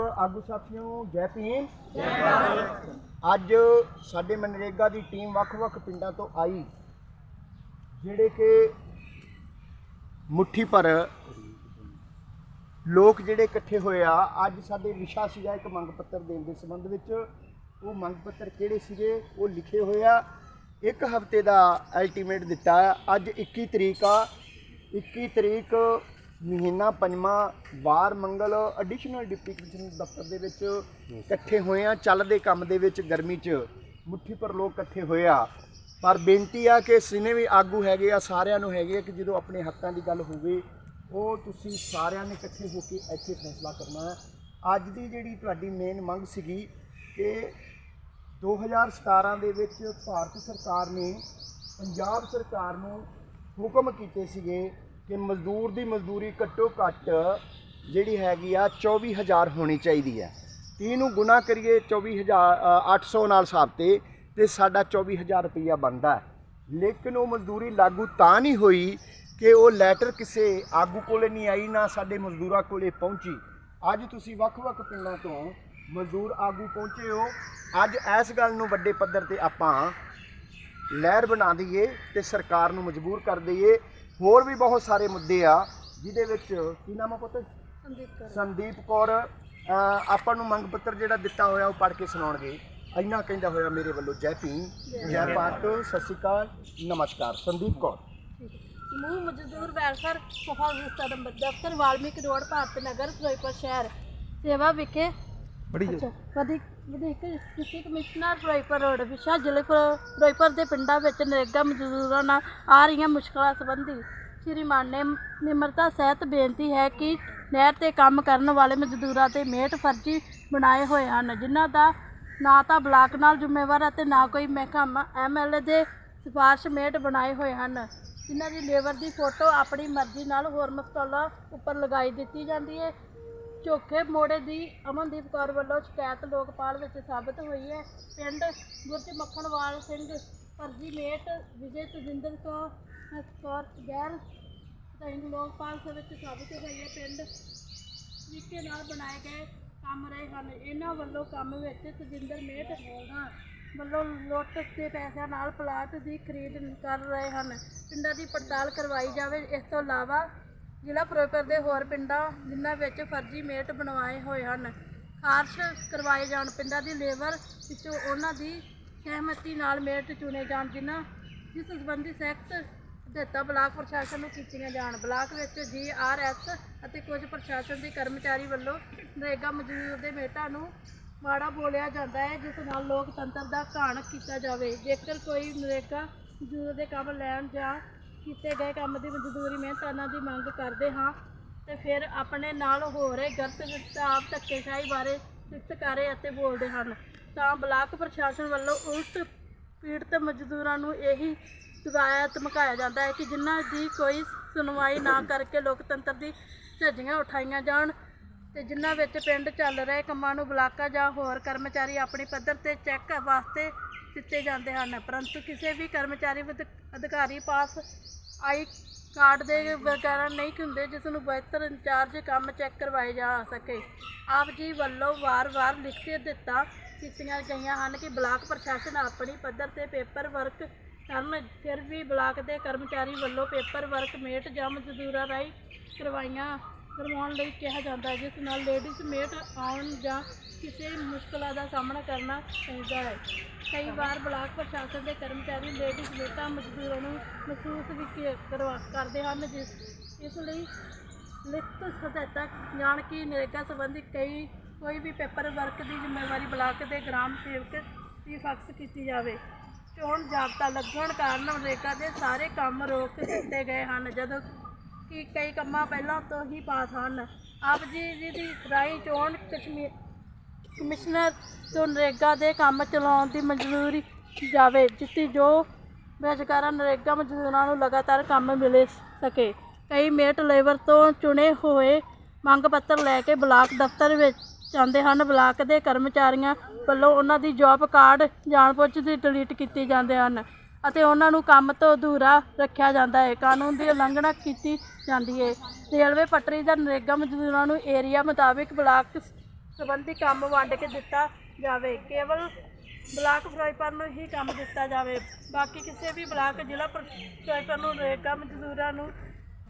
ਆਗੂ ਸਾਥੀਓ ਜੈ ਭੀਮ। ਅੱਜ ਸਾਡੇ ਮਨਰੇਗਾ ਦੀ ਟੀਮ ਵੱਖ-ਵੱਖ ਪਿੰਡਾਂ ਤੋਂ ਆਈ ਜਿਹੜੇ ਕਿ ਮੁੱਠੀ ਭਰ ਲੋਕ ਜਿਹੜੇ ਇਕੱਠੇ ਹੋਏ ਆ ਅੱਜ ਸਾਡੇ ਵਿਸ਼ਾ ਸੀਗਾ ਇੱਕ ਮੰਗ ਪੱਤਰ ਦੇਣ ਦੇ ਸੰਬੰਧ ਵਿੱਚ। ਉਹ ਮੰਗ ਪੱਤਰ ਕਿਹੜੇ ਸੀਗੇ? ਉਹ ਲਿਖੇ ਹੋਏ ਆ। ਇੱਕ ਹਫ਼ਤੇ ਦਾ ਅਲਟੀਮੇਟ ਦਿੱਤਾ। ਅੱਜ 21 ਤਰੀਕ ਆ। 21 ਤਰੀਕ ਮਹੀਨਾ ਪੰਜਵਾਂ ਵਾਰ ਮੰਗਲ ਐਡੀਸ਼ਨਲ ਡਿਪਟੀ ਕਮਿਸ਼ਨਰ ਦਫ਼ਤਰ ਦੇ ਵਿੱਚ ਇਕੱਠੇ ਹੋਏ ਆ। ਚੱਲਦੇ ਕੰਮ ਦੇ ਵਿੱਚ ਗਰਮੀ 'ਚ ਮੁੱਠੀ ਪਰ ਲੋਕ ਇਕੱਠੇ ਹੋਏ ਆ। ਪਰ ਬੇਨਤੀ ਆ ਕਿ ਸਿਨੇ ਵੀ ਆਗੂ ਹੈਗੇ ਆ, ਸਾਰਿਆਂ ਨੂੰ ਹੈਗੇ ਆ ਕਿ ਜਦੋਂ ਆਪਣੇ ਹੱਕਾਂ ਦੀ ਗੱਲ ਹੋਵੇ, ਉਹ ਤੁਸੀਂ ਸਾਰਿਆਂ ਨੇ ਇਕੱਠੇ ਹੋ ਕੇ ਇੱਥੇ ਫੈਸਲਾ ਕਰਨਾ ਹੈ। ਅੱਜ ਦੀ ਜਿਹੜੀ ਤੁਹਾਡੀ ਮੇਨ ਮੰਗ ਸੀਗੀ ਕਿ 2017 ਦੇ ਵਿੱਚ ਭਾਰਤ ਸਰਕਾਰ ਨੇ ਪੰਜਾਬ ਸਰਕਾਰ ਨੂੰ ਹੁਕਮ ਕੀਤੇ ਸੀਗੇ ਕਿ ਮਜ਼ਦੂਰ ਦੀ ਮਜ਼ਦੂਰੀ ਘੱਟੋ ਘੱਟ ਜਿਹੜੀ ਹੈਗੀ ਆ 24000 ਹੋਣੀ ਚਾਹੀਦੀ ਹੈ। 30 ਨੂੰ ਗੁਣਾ ਕਰੀਏ 24000 ਅ, 800 ਨਾਲ ਹਿਸਾਬ ਤੇ ਤੇ ਸਾਡਾ 24000 ਰੁਪਈਆ ਬਣਦਾ ਲੇਕਿਨ ਉਹ ਮਜ਼ਦੂਰੀ ਲਾਗੂ ਤਾਂ ਨਹੀਂ ਹੋਈ ਕਿ ਉਹ ਲੈਟਰ ਕਿਸੇ ਆਗੂ ਕੋਲੇ ਨਹੀਂ ਆਈ ਨਾ ਸਾਡੇ ਮਜ਼ਦੂਰਾਂ ਕੋਲੇ ਪਹੁੰਚੀ। ਅੱਜ ਤੁਸੀਂ ਵੱਖ-ਵੱਖ ਪਿੰਡਾਂ ਤੋਂ ਮਜ਼ਦੂਰ ਆਗੂ ਪਹੁੰਚੇ ਹੋ। ਅੱਜ ਇਸ ਗੱਲ ਨੂੰ ਵੱਡੇ ਪੱਧਰ ਤੇ ਆਪਾਂ ਲਹਿਰ ਬਣਾ ਦਈਏ ਤੇ ਸਰਕਾਰ ਨੂੰ ਮਜਬੂਰ ਕਰ ਦਈਏ ਹੋਰ ਵੀ ਬਹੁਤ ਸਾਰੇ ਮੁੱਦੇ ਆ ਜਿਹਦੇ ਵਿੱਚ ਕੀ ਨਾਮ ਆ ਪੁੱਤ? ਸੰਦੀਪ ਕੌਰ। ਆਪਾਂ ਨੂੰ ਮੰਗ ਪੱਤਰ ਜਿਹੜਾ ਦਿੱਤਾ ਹੋਇਆ ਉਹ ਪੜ੍ਹ ਕੇ ਸੁਣਾਉਣਗੇ। ਇੰਨਾ ਕਹਿੰਦਾ ਹੋਇਆ ਮੇਰੇ ਵੱਲੋਂ ਜੈ ਭੀਮ ਜੈ ਭਾਰਤ ਸਤਿ ਸ਼੍ਰੀ ਅਕਾਲ ਨਮਸਕਾਰ। ਸੰਦੀਪ ਕੌਰ। ਸਮੂਹ ਮਜ਼ਦੂਰ ਵੈਲਫੇਅਰ ਸਫਲ ਵਿਸਤਾਰ ਦਫ਼ਤਰ ਵਾਲਮੀਕ ਰੋਡ ਭਾਰਤ ਨਗਰ ਫਿਰੋਜ਼ਪੁਰ ਸ਼ਹਿਰ ਸੇਵਾ ਵਿਖੇ ਬੜੀ ਅੱਛਾ ਵਧੀਕ ਵਧੀਕ ਕਮਿਸ਼ਨਰ ਫਿਰੋਜ਼ਪੁਰ ਰੋਡ ਵਿਸ਼ਾ ਜ਼ਿਲ੍ਹੇ ਫਿਰੋ- ਫਿਰੋਜ਼ਪੁਰ ਦੇ ਪਿੰਡਾਂ ਵਿੱਚ ਨਰੇਗਾ ਮਜ਼ਦੂਰਾਂ ਨਾਲ ਆ ਰਹੀਆਂ ਮੁਸ਼ਕਲਾਂ ਸੰਬੰਧੀ ਸ਼੍ਰੀਮਾਨ ਨੇ ਨਿਮਰਤਾ ਸਹਿਤ ਬੇਨਤੀ ਹੈ ਕਿ ਨਹਿਰ ਤੇ ਕੰਮ ਕਰਨ ਵਾਲੇ ਮਜ਼ਦੂਰਾਂ ਤੇ ਮੇਟ ਫਰਜ਼ੀ ਬਣਾਏ ਹੋਏ ਹਨ ਜਿਨ੍ਹਾਂ ਦਾ ਨਾ ਤਾਂ ਬਲਾਕ ਨਾਲ ਜ਼ਿੰਮੇਵਾਰ ਅਤੇ ਨਾ ਕੋਈ ਮਹਿਕਮਾ ਐਮਐਲਏ ਦੇ ਸਿਫਾਰਿਸ਼ ਮੇਟ ਬਣਾਏ ਹੋਏ ਹਨ। ਜਿਨ੍ਹਾਂ ਦੀ ਲੇਬਰ ਦੀ ਫੋਟੋ ਆਪਣੀ ਮਰਜ਼ੀ ਨਾਲ ਹੋਰ ਮਸਟਾਲਾਂ ਉੱਪਰ ਲਗਾਈ ਦਿੱਤੀ ਜਾਂਦੀ ਹੈ। ਝੋਖੇ ਮੋੜੇ ਦੀ ਅਮਨਦੀਪ ਕੌਰ ਵੱਲੋਂ ਸ਼ਿਕਾਇਤ ਲੋਕਪਾਲ ਵਿੱਚ ਸਾਬਤ ਹੋਈ ਹੈ। ਪਿੰਡ ਗੁਰਜ ਮੱਖਣਵਾਲ ਸਿੰਘ ਫਰਜ਼ੀ ਮੇਟ ਵਿਜੇ ਤਜਿੰਦਰ ਕੌਰ ਕੌਰ ਗੈਰ ਸਿੰਘ ਲੋਕਪਾਲ ਸੇ ਵਿੱਚ ਸਾਬਤ ਹੋਈ ਹੈ। ਪਿੰਡ ਤਰੀਕੇ ਨਾਲ ਬਣਾਏ ਗਏ ਕੰਮ ਰਹੇ ਹਨ। ਇਹਨਾਂ ਵੱਲੋਂ ਕੰਮ ਵਿੱਚ ਤਜਿੰਦਰ ਮੇਟ ਹਾਂ ਵੱਲੋਂ ਲੁੱਟ ਦੇ ਪੈਸਿਆਂ ਨਾਲ ਪਲਾਟ ਦੀ ਖਰੀਦ ਕਰ ਰਹੇ ਹਨ। ਪਿੰਡਾਂ ਦੀ ਪੜਤਾਲ ਕਰਵਾਈ ਜਾਵੇ। ਇਸ ਤੋਂ ਇਲਾਵਾ ਜ਼ਿਲ੍ਹਾ ਫਿਰੋਜ਼ਪੁਰ ਦੇ ਹੋਰ ਪਿੰਡਾਂ ਜਿਨ੍ਹਾਂ ਵਿੱਚ ਫਰਜ਼ੀ ਮੇਟ ਬਣਵਾਏ ਹੋਏ ਹਨ। ਖਾਰਸ਼ ਕਰਵਾਏ ਜਾਣ ਪਿੰਡਾਂ ਦੀ ਲੇਬਰ ਵਿੱਚੋਂ ਉਹਨਾਂ ਦੀ ਸਹਿਮਤੀ ਨਾਲ ਮੇਟ ਚੁਣੇ ਜਾਣ, ਜਿਨ੍ਹਾਂ ਜਿਸ ਸੰਬੰਧੀ ਸਖਤ ਹਦਾਇਤਾਂ ਬਲਾਕ ਪ੍ਰਸ਼ਾਸਨ ਨੂੰ ਕੀਤੀਆਂ ਜਾਣ। ਬਲਾਕ ਵਿੱਚ ਜੀਆਰਐਸ ਅਤੇ ਕੁਝ ਪ੍ਰਸ਼ਾਸਨ ਦੇ ਕਰਮਚਾਰੀ ਵੱਲੋਂ ਨਰੇਗਾ ਮਜ਼ਦੂਰ ਦੇ ਮੇਟਾਂ ਨੂੰ ਮਾੜਾ ਬੋਲਿਆ ਜਾਂਦਾ ਹੈ, ਜਿਸ ਨਾਲ ਲੋਕਤੰਤਰ ਦਾ ਘਾਣ ਕੀਤਾ ਜਾਵੇ। ਜੇਕਰ ਕੋਈ ਨਰੇਗਾ ਮਜ਼ਦੂਰ ਦੇ ਕੰਮ ਲੈਣ ਜਾਂ ਕੀਤੇ ਗਏ ਕੰਮ ਦੀ ਮਜ਼ਦੂਰੀ ਮਿਹਨਤਾਨਾ ਦੀ ਮੰਗ ਕਰਦੇ ਹਾਂ ਤੇ ਫਿਰ ਆਪਣੇ ਨਾਲ ਹੋ ਰਹੇ ਗਲਤ ਵਿਚਾਰ ਧੱਕੇਸ਼ਾਹੀ ਬਾਰੇ ਸਿਫਤਕਾਰੇ ਅਤੇ ਬੋਲਦੇ ਹਨ। ਤਾਂ ਬਲਾਕ ਪ੍ਰਸ਼ਾਸਨ ਵੱਲੋਂ ਉਲਟ ਪੀੜਤ ਮਜ਼ਦੂਰਾਂ ਨੂੰ ਇਹੀ ਦਬਾਇਆ ਧਮਕਾਇਆ ਜਾਂਦਾ ਹੈ ਕਿ ਜਿਨ੍ਹਾਂ ਦੀ ਕੋਈ ਸੁਣਵਾਈ ਨਾ ਕਰਕੇ ਲੋਕਤੰਤਰ ਦੀ ਝੱਜੀਆਂ ਉਠਾਈਆਂ ਜਾਣ ਤੇ ਜਿਨ੍ਹਾਂ ਵਿੱਚ ਪਿੰਡ ਚੱਲ ਰਹੇ ਕੰਮਾਂ ਨੂੰ ਬਲਾਕਾਂ ਜਾਂ ਹੋਰ ਕਰਮਚਾਰੀ ਆਪਣੀ ਪੱਧਰ ਤੇ ਚੈੱਕ ਵਾਸਤੇ ਦਿੱਤੇ ਜਾਂਦੇ ਹਨ, ਪਰੰਤੂ ਕਿਸੇ ਵੀ ਕਰਮਚਾਰੀ ਵਿਦ- ਅਧਿਕਾਰੀ ਪਾਸ ਆਈ ਕਾਰਡ ਦੇ ਵਗੈਰਾ ਨਹੀਂ ਹੁੰਦੇ, ਜਿਸ ਨੂੰ ਬਿਹਤਰ ਇੰਚਾਰਜ ਕੰਮ ਚੈੱਕ ਕਰਵਾਏ ਜਾ ਸਕੇ। ਆਪ ਜੀ ਵੱਲੋਂ ਵਾਰ-ਵਾਰ ਲਿਖਤੀ ਦਿੱਤਾ, ਕੀਤੀਆਂ ਗਈਆਂ ਹਨ ਕਿ ਬਲਾਕ ਪ੍ਰਸ਼ਾਸਨ ਆਪਣੀ ਪੱਧਰ ਤੇ ਪੇਪਰ ਵਰਕ ਕਰਨ, ਫਿਰ ਵੀ ਬਲਾਕ ਦੇ ਕਰਮਚਾਰੀ ਵੱਲੋਂ ਪੇਪਰ ਵਰਕ ਮੇਟ ਜਾਂ ਮਜ਼ਦੂਰਾਂ ਰਾਹੀਂ ਕਰਵਾਈਆਂ ਕਰਵਾਉਣ ਲਈ ਕਿਹਾ ਜਾਂਦਾ ਹੈ, ਜਿਸ ਨਾਲ ਲੇਡੀਜ਼ ਮੇਟ ਆਉਣ ਜਾਂ ਕਿਸੇ ਮੁਸ਼ਕਲਾਂ ਦਾ ਸਾਹਮਣਾ ਕਰਨਾ ਪੈਂਦਾ ਹੈ। ਕਈ ਵਾਰ ਬਲਾਕ ਪ੍ਰਸ਼ਾਸਨ ਦੇ ਕਰਮਚਾਰੀ ਲੇਡੀਜ਼ ਮੇਟਾਂ ਮਜ਼ਦੂਰਾਂ ਨੂੰ ਮਹਿਸੂਸ ਵੀ ਕੀ- ਕਰਵਾ, ਕਰਦੇ ਹਨ, ਜਿਸ, ਇਸ ਲਈ ਲਿਖਤ ਹਦਾਇਤਾਂ ਜਾਣ ਕਿ ਨਰੇਗਾ ਸੰਬੰਧੀ ਕਈ, ਕੋਈ ਵੀ ਪੇਪਰ ਵਰਕ ਦੀ ਜ਼ਿੰਮੇਵਾਰੀ ਬਲਾਕ ਦੇ ਗ੍ਰਾਮ ਸੇਵਕ ਦੀ ਫਕਸ ਕੀਤੀ ਜਾਵੇ। ਚੋਣ ਜਾਬਤਾ ਲੱਗਣ ਕਾਰਨ ਨਰੇਗਾ ਦੇ ਸਾਰੇ ਕੰਮ ਰੋਕ ਦਿੱਤੇ ਗਏ ਹਨ। ਜਦੋਂ ਕਿ ਕਈ ਕੰਮਾਂ ਪਹਿਲਾਂ ਤੋਂ ਹੀ ਪਾਸ ਹਨ। ਆਪ ਜੀ ਜੀ ਦੀ ਰਾਈ ਚੋਣ ਕਸ਼ਮੀਰ ਕਮਿਸ਼ਨਰ ਤੋਂ ਨਰੇਗਾ ਦੇ ਕੰਮ ਚਲਾਉਣ ਦੀ ਮਨਜ਼ੂਰੀ ਜਾਵੇ ਜਿੱਤੀ ਜੋ ਬੇਰੁਜ਼ਗਾਰਾਂ ਨਰੇਗਾ ਮਜ਼ਦੂਰਾਂ ਨੂੰ ਲਗਾਤਾਰ ਕੰਮ ਮਿਲੇ ਸਕੇ। ਕਈ ਮੇਟ ਲੇਬਰ ਤੋਂ ਚੁਣੇ ਹੋਏ ਮੰਗ ਪੱਤਰ ਲੈ ਕੇ ਬਲਾਕ ਦਫ਼ਤਰ ਵਿੱਚ ਜਾਂਦੇ ਹਨ। ਬਲਾਕ ਦੇ ਕਰਮਚਾਰੀਆਂ ਵੱਲੋਂ ਉਹਨਾਂ ਦੀ ਜੌਬ ਕਾਰਡ ਜਾਣਬੁੱਝ ਦੀ ਡਿਲੀਟ ਕੀਤੇ ਜਾਂਦੇ ਹਨ। ਅਤੇ ਉਹਨਾਂ ਨੂੰ ਕੰਮ ਤੋਂ ਅਧੂਰਾ ਰੱਖਿਆ ਜਾਂਦਾ ਹੈ। ਕਾਨੂੰਨ ਦੀ ਉਲੰਘਣਾ ਕੀਤੀ ਜਾਂਦੀ ਹੈ। ਰੇਲਵੇ ਪਟਰੀ ਦਾ ਨਰੇਗਾ ਮਜ਼ਦੂਰਾਂ ਨੂੰ ਏਰੀਆ ਮੁਤਾਬਿਕ ਬਲਾਕ ਸੰਬੰਧੀ ਕੰਮ ਵੰਡ ਕੇ ਦਿੱਤਾ ਜਾਵੇ। ਕੇਵਲ ਬਲਾਕ ਫਿਰੋਜ਼ਪੁਰ ਨੂੰ ਹੀ ਕੰਮ ਦਿੱਤਾ ਜਾਵੇ। ਬਾਕੀ ਕਿਸੇ ਵੀ ਬਲਾਕ, ਜ਼ਿਲ੍ਹਾ ਫਿਰ- ਨੂੰ ਨਰੇਗਾ ਮਜ਼ਦੂਰਾਂ ਨੂੰ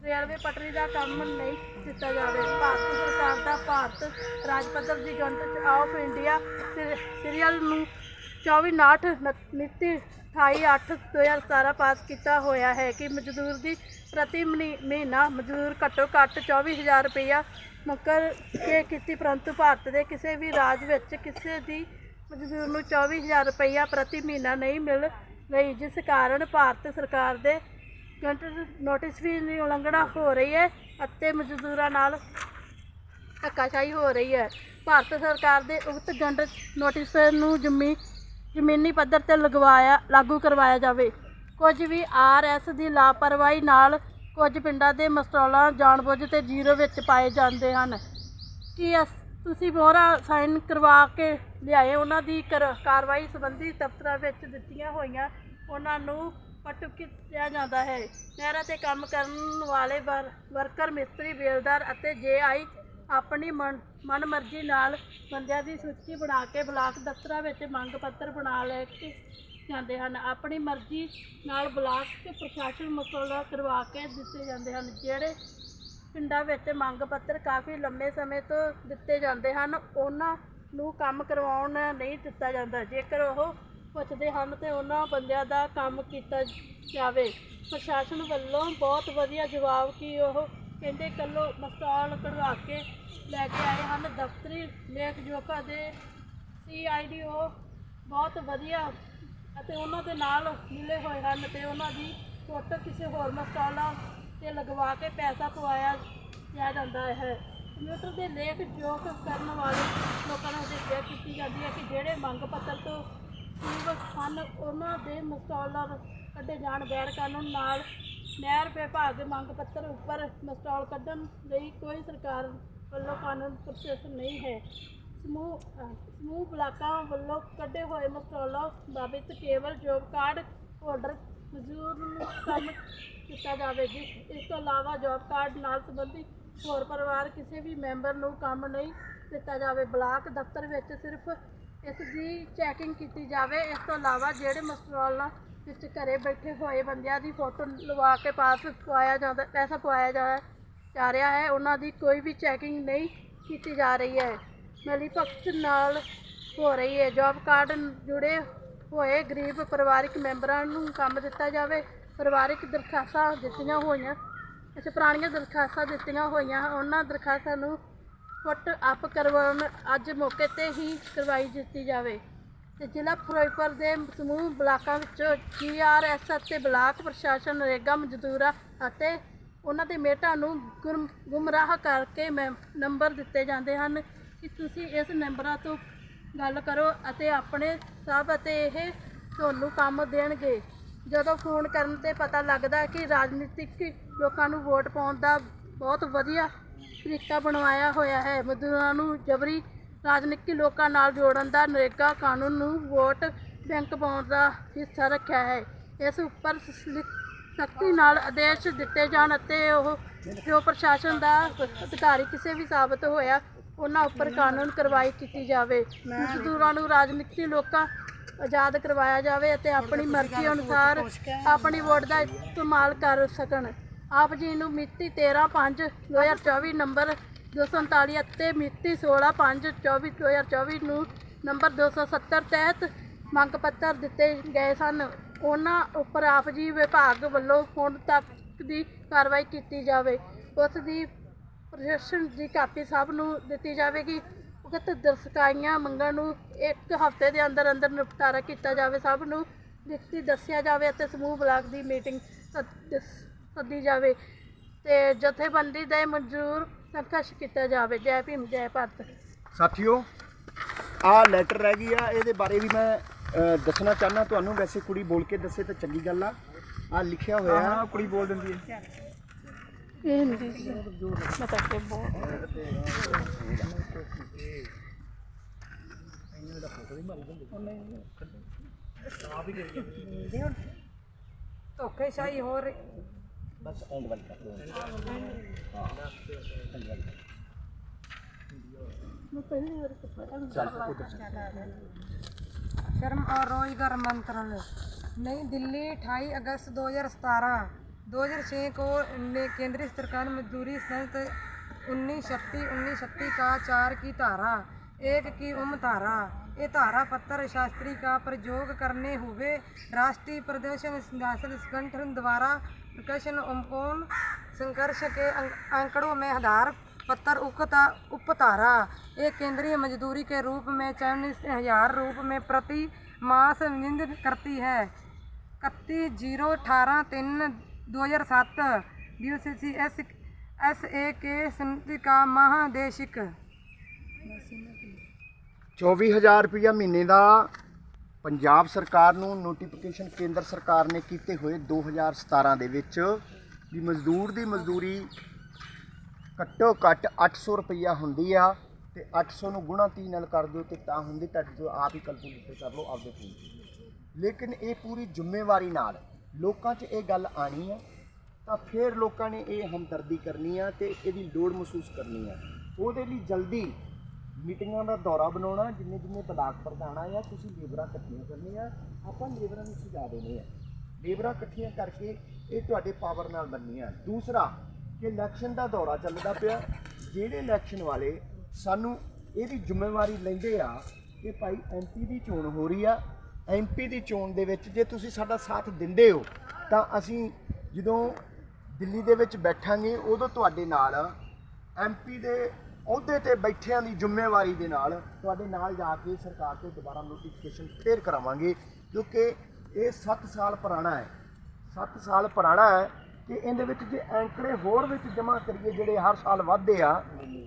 ਰੇਲਵੇ ਪਟਰੀ ਦਾ ਕੰਮ ਨਹੀਂ ਦਿੱਤਾ ਜਾਵੇ। ਭਾਰਤ ਸਰਕਾਰ ਦਾ ਭਾਰਤ ਰਾਜ ਪੱਧਰ ਦੀ ਗਣਤੰਤਰ ਆਫ ਇੰਡੀਆ ਸੀਰੀਅਲ ਨੂੰ 2459 ਨ- ਮਿਤੀ 28/8/2017 ਪਾਸ ਕੀਤਾ ਹੋਇਆ ਹੈ ਕਿ ਮਜ਼ਦੂਰ ਦੀ ਪ੍ਰਤੀ ਮਨੀ- ਮਹੀਨਾ ਮਜ਼ਦੂਰ ਘੱਟੋ ਘੱਟ 24000 ਰੁਪਇਆ ਮੁਕਰ ਕੇ ਕੀਤੀ, ਪਰੰਤੂ ਭਾਰਤ ਦੇ ਕਿਸੇ ਵੀ ਰਾਜ ਵਿੱਚ ਕਿਸੇ ਦੀ ਮਜ਼ਦੂਰ ਨੂੰ 24000 ਰੁਪਇਆ ਪ੍ਰਤੀ ਮਹੀਨਾ ਨਹੀਂ ਮਿਲ ਰਹੀ, ਜਿਸ ਕਾਰਨ ਭਾਰਤ ਸਰਕਾਰ ਦੇ ਗਣਤੰਤਰ ਨੋਟਿਸ ਵੀ ਦੀ ਉਲੰਘਣਾ ਹੋ ਰਹੀ ਹੈ ਅਤੇ ਮਜ਼ਦੂਰਾਂ ਨਾਲ ਧੱਕਾਸ਼ਾਹੀ ਹੋ ਰਹੀ ਹੈ। ਭਾਰਤ ਸਰਕਾਰ ਦੇ ਉਕਤ ਗੰਡ ਨੋਟਿਸ ਨੂੰ ਜ਼ਮੀ ਜ਼ਮੀਨੀ ਪੱਧਰ ਤੇ ਲਗਵਾਇਆ, ਲਾਗੂ ਕਰਵਾਇਆ ਜਾਵੇ। ਕੁਝ ਵੀ ਆਰਐਸ ਦੀ ਲਾਪਰਵਾਹੀ ਨਾਲ ਕੁਝ ਪਿੰਡਾਂ ਦੇ ਮਸਟੋਲਾਂ ਜਾਣਬੁੱਝ ਤੇ ਜ਼ੀਰੋ ਵਿੱਚ ਪਾਏ ਜਾਂਦੇ ਹਨ। ਕੀ ਅਸ- ਤੁਸੀਂ ਮੋਹਰਾਂ ਸਾਈਨ ਕਰਵਾ ਕੇ ਲਿਆਏ? ਉਹਨਾਂ ਦੀ ਕਰ- ਕਾਰਵਾਈ ਸੰਬੰਧੀ ਦਫ਼ਤਰਾਂ ਵਿੱਚ ਦਿੱਤੀਆਂ ਹੋਈਆਂ, ਉਹਨਾਂ ਨੂੰ ਪੱਟ ਕੀਤਾ ਜਾਂਦਾ ਹੈ। ਨਹਿਰਾਂ ਤੇ ਕੰਮ ਕਰਨ ਵਾਲੇ ਵਰ- ਵਰਕਰ, ਮਿਸਤਰੀ, ਬੇਲਦਾਰ ਅਤੇ ਜੇਆਈ ਆਪਣੀ ਮਨ, ਮਨਮਰਜ਼ੀ ਨਾਲ ਬੰਦਿਆਂ ਦੀ ਸੂਚੀ ਬਣਾ ਕੇ ਬਲਾਕ ਦਫ਼ਤਰਾਂ ਵਿੱਚ ਮੰਗ ਪੱਤਰ ਬਣਾ ਲੈ ਕੇ ਜਾਂਦੇ ਹਨ। ਆਪਣੀ ਮਰਜ਼ੀ ਨਾਲ ਬਲਾਕ ਪ੍ਰਸ਼ਾਸਨ ਮਸੌਦਾ ਕਰਵਾ ਕੇ ਦਿੱਤੇ ਜਾਂਦੇ ਹਨ, ਜਿਹੜੇ ਪਿੰਡਾਂ ਵਿੱਚ ਮੰਗ ਪੱਤਰ ਕਾਫੀ ਲੰਮੇ ਸਮੇਂ ਤੋਂ ਦਿੱਤੇ ਜਾਂਦੇ ਹਨ, ਉਹਨਾਂ ਨੂੰ ਕੰਮ ਕਰਵਾਉਣ ਨਹੀਂ ਦਿੱਤਾ ਜਾਂਦਾ। ਜੇਕਰ ਉਹ ਪੁੱਛਦੇ ਹਨ ਤੇ ਉਹਨਾਂ ਬੰਦਿਆਂ ਦਾ ਕੰਮ ਕੀਤਾ ਜਾਵੇ। ਪ੍ਰਸ਼ਾਸਨ ਵੱਲੋਂ ਬਹੁਤ ਵਧੀਆ ਜਵਾਬ ਕਿ ਉਹ ਕਹਿੰਦੇ ਕੱਲੋ ਮਸਟਾਲ ਕਢਵਾ ਕੇ ਲੈ ਕੇ ਆਏ ਹਨ ਦਫ਼ਤਰੀ ਲੇਖ ਜੋਖਾ ਦੇ ਸੀਆਈਡੀਓ ਬਹੁਤ ਵਧੀਆ ਅਤੇ ਉਹਨਾਂ ਦੇ ਨਾਲ ਮਿਲੇ ਹੋਏ ਹਨ ਤੇ ਉਹਨਾਂ ਦੀ ਫੋਟੋ ਕਿਸੇ ਹੋਰ ਮਸਟਾਲਾਂ ਤੇ ਲਗਵਾ ਕੇ ਪੈਸਾ ਪਵਾਇਆ ਜਾ ਜਾਂਦਾ ਹੈ। ਕੰਪਿਊਟਰ ਦੇ ਲੇਖ ਜੋਖ ਕਰਨ ਵਾਲੇ ਲੋਕਾਂ ਨੂੰ ਹਦਾਇਤ ਕੀਤੀ ਜਾਂਦੀ ਹੈ ਕਿ ਜਿਹੜੇ ਮੰਗ ਪੱਤਰ ਤੋਂ ਸੂਬ ਹਨ, ਉਹਨਾਂ ਦੇ ਮਸਟਾਲਰ ਕੱਢੇ ਜਾਣ ਗੈਰ ਕਾਨੂੰਨ ਨਾਲ ਨਹਿਰ ਵਿਭਾਗ ਦੇ ਮੰਗ ਪੱਤਰ ਉੱਪਰ ਮਸਟਾਲ ਕੱਢਣ ਲਈ ਕੋਈ ਸਰਕਾਰ ਵੱਲੋਂ ਕਾਨੂੰਨ ਪ੍ਰੋਸੈਸ ਨਹੀਂ ਹੈ। ਸਮੂਹ, ਅਹ ਸਮੂਹ ਬਲਾਕਾਂ ਵੱਲੋਂ ਕੱਢੇ ਹੋਏ ਮਸਟਾਲਾਂ ਬਾਬਤ ਕੇਵਲ ਜੋਬ ਕਾਰਡ ਹੋਲਡਰ ਮਜ਼ਦੂਰ ਨੂੰ ਕੰਮ ਕੀਤਾ ਜਾਵੇ ਜਿਸ ਇਸ ਤੋਂ ਇਲਾਵਾ ਜੋਬ ਕਾਰਡ ਨਾਲ ਸੰਬੰਧਿਤ ਹੋਰ ਪਰਿਵਾਰ ਕਿਸੇ ਵੀ ਮੈਂਬਰ ਨੂੰ ਕੰਮ ਨਹੀਂ ਦਿੱਤਾ ਜਾਵੇ। ਬਲਾਕ ਦਫ਼ਤਰ ਵਿੱਚ ਸਿਰਫ ਇਸ ਦੀ ਚੈਕਿੰਗ ਕੀਤੀ ਜਾਵੇ। ਇਸ ਤੋਂ ਇਲਾਵਾ ਜਿਹੜੇ ਮਸਟਰਾਲਾਂ ਵਿੱਚ ਘਰੇ ਬੈਠੇ ਹੋਏ ਬੰਦਿਆਂ ਦੀ ਫੋਟੋ ਲਵਾ ਕੇ ਪਾਸ ਪਵਾਇਆ ਜਾਂਦਾ, ਪੈਸਾ ਪਵਾਇਆ ਜਾ ਜਾ ਰਿਹਾ ਹੈ। ਉਹਨਾਂ ਦੀ ਕੋਈ ਵੀ ਚੈਕਿੰਗ ਨਹੀਂ ਕੀਤੀ ਜਾ ਰਹੀ ਹੈ। ਮਿਲੀ ਭਗਤ ਨਾਲ ਹੋ ਰਹੀ ਹੈ। ਜੌਬ ਕਾਰਡ ਜੁੜੇ ਹੋਏ ਗਰੀਬ ਪਰਿਵਾਰਕ ਮੈਂਬਰਾਂ ਨੂੰ ਕੰਮ ਦਿੱਤਾ ਜਾਵੇ। ਪਰਿਵਾਰਿਕ ਦਰਖਾਸਤਾਂ ਦਿੱਤੀਆਂ ਹੋਈਆਂ, ਅੱਛਾ, ਪੁਰਾਣੀਆਂ ਦਰਖਾਸਤਾਂ ਦਿੱਤੀਆਂ ਹੋਈਆਂ। ਉਹਨਾਂ ਦਰਖਾਸਤਾਂ ਨੂੰ ਫੁੱਟ ਅਪ ਕਰਵਾਉਣ ਅੱਜ ਮੌਕੇ ਤੇ ਹੀ ਕਰਵਾਈ ਦਿੱਤੀ ਜਾਵੇ। ਤੇ ਜ਼ਿਲ੍ਹਾ ਫਿਰੋਜ਼ਪੁਰ ਦੇ ਸਮੂਹ ਬਲਾਕਾਂ ਵਿੱਚੋਂ ਜੀਆਰਐਸ ਅਤੇ ਬਲਾਕ ਪ੍ਰਸ਼ਾਸਨ ਨਰੇਗਾ ਮਜ਼ਦੂਰਾਂ ਅਤੇ ਉਹਨਾਂ ਦੇ ਮੇਟਾਂ ਨੂੰ ਗੁਰਮ ਗੁੰਮਰਾਹ ਕਰਕੇ ਮੈਂ ਨੰਬਰ ਦਿੱਤੇ ਜਾਂਦੇ ਹਨ ਕਿ ਤੁਸੀਂ ਇਸ ਨੰਬਰਾਂ ਤੋਂ ਗੱਲ ਕਰੋ ਅਤੇ ਆਪਣੇ ਸਭ ਅਤੇ ਇਹ ਤੁਹਾਨੂੰ ਕੰਮ ਦੇਣਗੇ। ਜਦੋਂ ਫੋਨ ਕਰਨ ਤੇ ਪਤਾ ਲੱਗਦਾ ਕਿ ਰਾਜਨੀਤਿਕ ਲੋਕਾਂ ਨੂੰ ਵੋਟ ਪਾਉਣ ਦਾ ਬਹੁਤ ਵਧੀਆ ਤਰੀਕਾ ਬਣਵਾਇਆ ਹੋਇਆ ਹੈ, ਮਜ਼ਦੂਰਾਂ ਨੂੰ ਜਬਰੀ ਰਾਜਨੀਤਿਕ ਲੋਕਾਂ ਨਾਲ ਜੋੜਨ ਦਾ ਨਰੇਗਾ ਕਾਨੂੰਨ ਨੂੰ ਵੋਟ ਬੈਂਕ ਪਾਉਣ ਦਾ ਹਿੱਸਾ ਰੱਖਿਆ ਹੈ। ਇਸ ਉੱਪਰ ਸਖਤੀ ਨਾਲ ਆਦੇਸ਼ ਦਿੱਤੇ ਜਾਣ ਅਤੇ ਉਹ ਜੋ ਪ੍ਰਸ਼ਾਸਨ ਦਾ ਅਧਿਕਾਰੀ ਕਿਸੇ ਵੀ ਸਾਬਤ ਹੋਇਆ, ਉਹਨਾਂ ਉੱਪਰ ਕਾਨੂੰਨ ਕਾਰਵਾਈ ਕੀਤੀ ਜਾਵੇ। ਮਜ਼ਦੂਰਾਂ ਨੂੰ ਰਾਜਨੀਤਿਕ ਲੋਕਾਂ ਆਜ਼ਾਦ ਕਰਵਾਇਆ ਜਾਵੇ ਅਤੇ ਆਪਣੀ ਮਰਜ਼ੀ ਅਨੁਸਾਰ ਆਪਣੀ ਵੋਟ ਦਾ ਇਸਤੇਮਾਲ ਕਰ ਸਕਣ। ਆਪ ਜੀ ਨੂੰ ਮਿਤੀ 13/5/2024 ਨੰਬਰ 239 ਅਤੇ ਮਿਤੀ 16/5/24/2024 ਨੂੰ ਨੰਬਰ 270 ਤਹਿਤ ਮੰਗ ਪੱਤਰ ਦਿੱਤੇ ਗਏ ਸਨ। ਉਹਨਾਂ ਉੱਪਰ ਆਪ ਜੀ ਵਿਭਾਗ ਵੱਲੋਂ ਹੁਣ ਤੱਕ ਦੀ ਕਾਰਵਾਈ ਕੀਤੀ ਜਾਵੇ। ਉਸ ਦੀ ਪ੍ਰਸ਼ਾਸਨ ਦੀ ਕਾਪੀ ਸਭ ਨੂੰ ਦਿੱਤੀ ਜਾਵੇਗੀ। ਉਕਤ ਦਰਸਕਾਈਆਂ ਮੰਗਾਂ ਨੂੰ ਇੱਕ ਹਫ਼ਤੇ ਦੇ ਅੰਦਰ ਅੰਦਰ ਨਿਪਟਾਰਾ ਕੀਤਾ ਜਾਵੇ। ਸਭ ਨੂੰ ਲਿਖਤੀ ਦੱਸਿਆ ਜਾਵੇ ਅਤੇ ਸਮੂਹ ਬਲਾਕ ਦੀ ਮੀਟਿੰਗ ਸੱਦ- ਸੱਦੀ ਜਾਵੇ। ਤੇ ਜਥੇਬੰਦੀ ਦੇ ਮਨਜ਼ੂਰ ਸੰਘਰਸ਼ ਕੀਤਾ ਜਾਵੇ। ਜੈ ਭੀਮ ਜੈ ਭਾਰਤ। ਸਾਥੀਓ ਆ ਲੈਟਰ ਰਹਿ ਗਈ ਆ ਇਹਦੇ ਬਾਰੇ ਵੀ ਮੈਂ ਦੱਸਣਾ ਚਾਹਨਾ ਤੁਹਾਨੂੰ ਵੈਸੇ ਕੁੜੀ ਬੋਲ ਕੇ ਦੱਸੇ ਤਾਂ ਚੰਗੀ ਗੱਲ ਆ। ਆ ਲਿਖਿਆ ਹੋਇਆ। ਹਾਂ ਕੁੜੀ ਬੋਲ ਦਿੰਦੀ ਹੈ। ਇਹ ਹਿੰਦੀ ਸੀ ਮੈਂ ਤਾਂ ਕਿ ਬਹੁਤ ਧੋਖੇਸ਼ਾਹੀ ਹੋ ਰਹੀ। बस एंड बंद कर दो। अच्छा शर्म और रोज़गार मंत्रालय। नई दिल्ली अठाई अगस्त 2017 2006 को ने केंद्रीय सरकार मजदूरी संयुक्त उन्नीस छत्तीस उन्नीस छत्तीस का चार की धारा एक की उम धारा। ये धारा पत्थर शास्त्री का प्रयोग करने हुए राष्ट्रीय प्रदर्शन संगठन द्वारा प्रकाशन उमकोन संघर्ष के अंक- आंकड़ों में आधार पत्र उक्ता उपधारा एक केंद्रीय मजदूरी के रूप में चौबीस हजार रूप में प्रति मास निंद करती है इकतीस जीरो अठारह तीन दो हजार सात B C S S A K समिति का महादेशिक 24000 ਰੁਪਇਆ ਮਹੀਨੇ ਦਾ ਪੰਜਾਬ ਸਰਕਾਰ ਨੂੰ ਨੋਟੀਫਿਕੇਸ਼ਨ ਕੇਂਦਰ ਸਰਕਾਰ ਨੇ ਕੀਤੇ ਹੋਏ 2017 ਦੇ ਵਿੱਚ ਵੀ ਮਜ਼ਦੂਰ ਦੀ ਮਜ਼ਦੂਰੀ ਘੱਟੋ ਘੱਟ 800 ਰੁਪਈਆ ਹੁੰਦੀ ਆ ਤੇ 800 ਨੂੰ ਗੁਣਾ 3 ਨਾਲ ਕਰ ਦਿਓ ਤੇ ਤਾਂ ਹੁੰਦੀ ਤੁਹਾਡੇ ਤੋਂ ਆਪ ਹੀ ਕੈਲਕੂਲੇਟ ਕਰ ਲਓ, ਆਪਦੇ ਫੋਨ ਲੇਕਿਨ ਇਹ ਪੂਰੀ ਜ਼ਿੰਮੇਵਾਰੀ ਨਾਲ ਲੋਕਾਂ 'ਚ ਇਹ ਗੱਲ ਆਣੀ ਆ, ਤਾਂ ਫਿਰ ਲੋਕਾਂ ਨੇ ਇਹ ਹਮਦਰਦੀ ਕਰਨੀ ਆ ਤੇ ਇਹਦੀ ਲੋੜ ਮਹਿਸੂਸ ਕਰਨੀ ਆ। ਉਹਦੇ ਲਈ ਜਲਦੀ ਮੀਟਿੰਗਾਂ ਦਾ ਦੌਰਾ ਬਣਾਉਣਾ, ਜਿੰਨੇ ਜਿੰਨੇ ਬਲਾਕ ਪ੍ਰਧਾਨ ਆ, ਤੁਸੀਂ ਲੇਬਰਾਂ ਇਕੱਠੀਆਂ ਕਰਨੀਆਂ, ਆਪਾਂ ਲੇਬਰਾਂ ਨੂੰ ਸੁਝਾ ਦੇਣੇ ਆ ਲੇਬਰਾਂ ਇਕੱਠੀਆਂ ਕਰਕੇ ਇਹ ਤੁਹਾਡੇ ਪਾਵਰ ਨਾਲ ਬਣਨੀਆਂ ਦੂਸਰਾ, ਕਿ ਇਲੈਕਸ਼ਨ ਦਾ ਦੌਰਾ ਚੱਲਦਾ ਪਿਆ। ਜਿਹੜੇ ਇਲੈਕਸ਼ਨ ਵਾਲੇ ਸਾਨੂੰ ਇਹਦੀ ਜ਼ਿੰਮੇਵਾਰੀ ਲੈਂਦੇ ਆ ਕਿ ਭਾਈ ਐਮਪੀ ਦੀ ਚੋਣ ਹੋ ਰਹੀ ਆ। ਐਮਪੀ ਦੀ ਚੋਣ ਦੇ ਵਿੱਚ ਜੇ ਤੁਸੀਂ ਸਾਡਾ ਸਾਥ ਦਿੰਦੇ ਹੋ, ਤਾਂ ਅਸੀਂ ਜਦੋਂ ਦਿੱਲੀ ਦੇ ਵਿੱਚ ਬੈਠਾਂਗੇ, ਉਦੋਂ ਤੁਹਾਡੇ ਨਾਲ ਐਮਪੀ ਦੇ ਅਹੁਦੇ ਤੇ ਬੈਠਿਆਂ ਦੀ ਜ਼ਿੰਮੇਵਾਰੀ ਦੇ ਨਾਲ ਤੁਹਾਡੇ ਨਾਲ ਜਾ ਕੇ ਸਰਕਾਰ 'ਤੇ ਦੁਬਾਰਾ ਨੋਟੀਫਿਕੇਸ਼ਨ ਫੇਰ ਕਰਾਵਾਂਗੇ, ਕਿਉਂਕਿ ਇਹ 7 ਸਾਲ ਪੁਰਾਣਾ ਹੈ। 7 ਸਾਲ ਪੁਰਾਣਾ ਹੈ ਕਿ ਇਹਦੇ ਵਿੱਚ ਜੇ ਐਂਕੜੇ ਹੋਰ ਵਿੱਚ ਜਮ੍ਹਾਂ ਕਰੀਏ, ਜਿਹੜੇ ਹਰ ਸਾਲ ਵੱਧਦੇ ਆ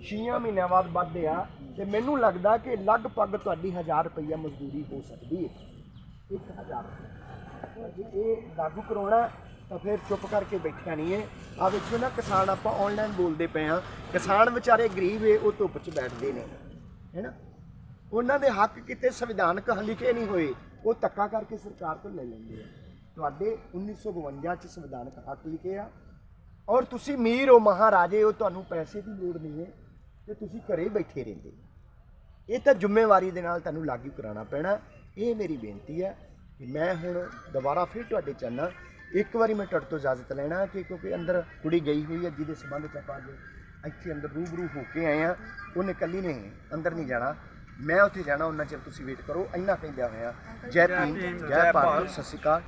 6 ਮਹੀਨਿਆਂ ਬਾਅਦ ਵੱਧਦੇ ਆ, ਤੇ ਮੈਨੂੰ ਲੱਗਦਾ ਕਿ ਲਗਭਗ ਤੁਹਾਡੀ 1000 ਰੁਪਈਆ ਮਜ਼ਦੂਰੀ ਹੋ ਸਕਦੀ ਹੈ। 1000 ਜੇ ਇਹ ਲਾਗੂ ਕਰਾਉਣਾ ਤਾਂ ਫਿਰ ਚੁੱਪ ਕਰਕੇ ਬੈਠਿਆ ਨਹੀਂ ਹੈ। ਆ ਵੇਖੋ ਨਾ, ਕਿਸਾਨ ਆਪਾਂ ਆਨਲਾਈਨ ਬੋਲਦੇ ਪਏ ਆ ਕਿਸਾਨ ਵਿਚਾਰੇ ਗਰੀਬ ਏ ਉਹ ਧੁੱਪ 'ਚ ਬੈਠਦੇ ਨੇ ਹੈਨਾ ਉਹਨਾਂ ਦੇ ਹੱਕ ਕਿਤੇ ਸੰਵਿਧਾਨਕ ਲਿਖੇ ਨਹੀਂ ਹੋਏ। ਉਹ ਧੱਕਾ ਕਰਕੇ ਸਰਕਾਰ ਤੋਂ ਲੈ ਲੈਂਦੇ ਆ। ਤੁਹਾਡੇ 1952 ਚ ਸੰਵਿਧਾਨਕ ਹੱਕ ਲਿਖੇ ਆ। ਔਰ ਤੁਸੀਂ ਅਮੀਰ ਹੋ, ਮਹਾਰਾਜੇ ਹੋ, ਤੁਹਾਨੂੰ ਪੈਸੇ ਦੀ ਲੋੜ ਨਹੀਂ ਹੈ। ਤੇ ਤੁਸੀਂ ਘਰੇ ਬੈਠੇ ਰਹਿੰਦੇ। ਇਹ ਤਾਂ ਜ਼ਿੰਮੇਵਾਰੀ ਦੇ ਨਾਲ ਤੁਹਾਨੂੰ ਲਾਗੂ ਕਰਾਉਣਾ ਪੈਣਾ। ਇਹ ਮੇਰੀ ਬੇਨਤੀ ਹੈ ਕਿ ਮੈਂ ਹੁਣ ਦੁਬਾਰਾ ਫਿਰ ਤੁਹਾਡੇ ਚਾਹਨਾ ਇੱਕ ਵਾਰੀ ਮੈਂ ਤੁਹਾਡੇ ਤੋਂ ਇਜਾਜ਼ਤ ਲੈਣਾ ਕਿ ਕਿਉਂਕਿ ਅੰਦਰ ਕੁੜੀ ਗਈ ਹੋਈ ਹੈ, ਜਿਹਦੇ ਸੰਬੰਧ ਚ ਆਪਾਂ ਅੱਜ ਇੱਥੇ ਅੰਦਰ ਰੂਬਰੂ ਹੋ ਕੇ ਆਏ ਆ ਉਹਨੇ ਕੱਲੀ ਨੇ ਅੰਦਰ ਨਹੀਂ ਜਾਣਾ। ਮੈਂ ਉੱਥੇ ਜਾਣਾ, ਉਹਨਾਂ ਚਿਰ ਤੁਸੀਂ ਵੇਟ ਕਰੋ। ਇੰਨਾ ਕਹਿੰਦਿਆ ਹੋਇਆ, ਜੈ ਭੀਮ, ਜੈ ਭਾਰਤ, ਸਤਿ ਸ਼੍ਰੀ ਅਕਾਲ।